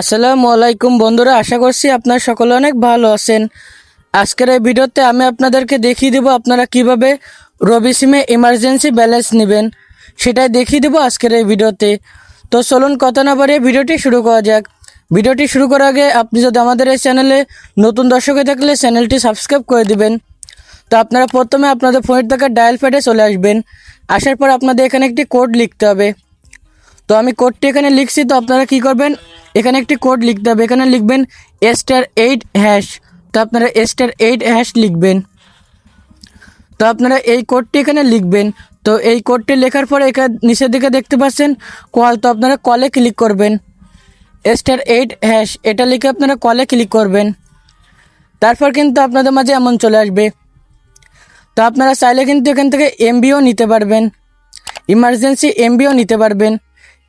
আসসালামু আলাইকুম বন্ধুরা, আশা করছি আপনার সকলে অনেক ভালো আছেন। আজকের এই ভিডিওতে আমি আপনাদেরকে দেখিয়ে দেবো আপনারা কীভাবে রবি সিমে ইমার্জেন্সি ব্যালেন্স নেবেন। সেটাই দেখিয়ে দেবো আজকের এই ভিডিওতে। তো চলুন কথা না বাড়িয়ে ভিডিওটি শুরু করা যাক। ভিডিওটি শুরু করার আগে আপনি যদি আমাদের এই চ্যানেলে নতুন দর্শক থাকলে চ্যানেলটি সাবস্ক্রাইব করে দিবেন। তো আপনারা প্রথমে আপনাদের ফোনের থেকে ডায়াল প্যাডে চলে আসবেন। আসার পর আপনাদের এখানে একটি কোড লিখতে হবে। তো আমি কোডটি এখানে লিখছি, তো আপনারা কি করবেন? এখানে একটি কোড লিখতে হবে। এখানে লিখবেন স্টার এইট হ্যাশ তো আপনারা স্টার এইট হ্যাশ লিখবেন। তো আপনারা এই কোডটি এখানে লিখবেন। তো এই কোডটি লেখার পরে এখানে নিচের দিকে দেখতে পাচ্ছেন কল। তো আপনারা কলে ক্লিক করবেন। স্টার এইট হ্যাশ এটা লিখে আপনারা কলে ক্লিক করবেন। তারপর কিন্তু আপনাদের মাঝে এমন চলে আসবে। তো আপনারা চাইলে কিন্তু এখান থেকে এমবিও নিতে পারবেন। ইমার্জেন্সি এমবিও নিতে পারবেন।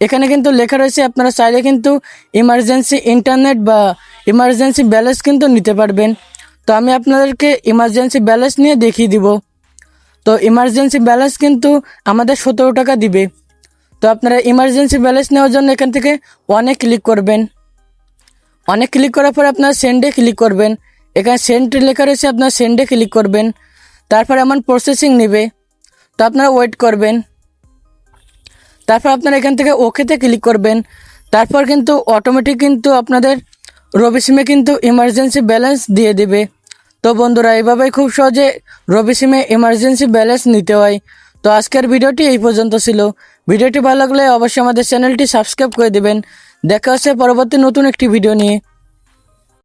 এখানে কিন্তু লেখা রয়েছে, আপনারা চাইলে কিন্তু ইমার্জেন্সি ইন্টারনেট বা ইমার্জেন্সি ব্যালেন্স কিন্তু নিতে পারবেন। তো আমি আপনাদেরকে ইমার্জেন্সি ব্যালেন্স নিয়ে দেখিয়ে দিব। তো ইমার্জেন্সি ব্যালেন্স কিন্তু আমাদের সতেরো টাকা দিবে। তো আপনারা ইমার্জেন্সি ব্যালেন্স নেওয়ার জন্য এখান থেকে অনেক ক্লিক করবেন। অনেক ক্লিক করার পর আপনার সেন্ডে ক্লিক করবেন। এখানে সেন্ড লেখা রয়েছে, আপনার সেন্ডে ক্লিক করবেন। তারপর এমন প্রসেসিং নেবে। তো আপনারা ওয়েট করবেন। তারপর আপনারা এখান থেকে ওকেতে ক্লিক করবেন। তারপর কিন্তু অটোমেটিক কিন্তু আপনাদের রবি সিমে কিন্তু ইমার্জেন্সি ব্যালেন্স দিয়ে দিবে। তো বন্ধুরা, এভাবেই খুব সহজে রবি সিমে ইমার্জেন্সি ব্যালেন্স নিতে হয়। তো আজকের ভিডিওটি এই পর্যন্ত ছিল। ভিডিওটি ভালো লাগলে অবশ্যই আমাদের চ্যানেলটি সাবস্ক্রাইব করে দেবেন। দেখা হচ্ছে পরবর্তী নতুন একটি ভিডিও নিয়ে।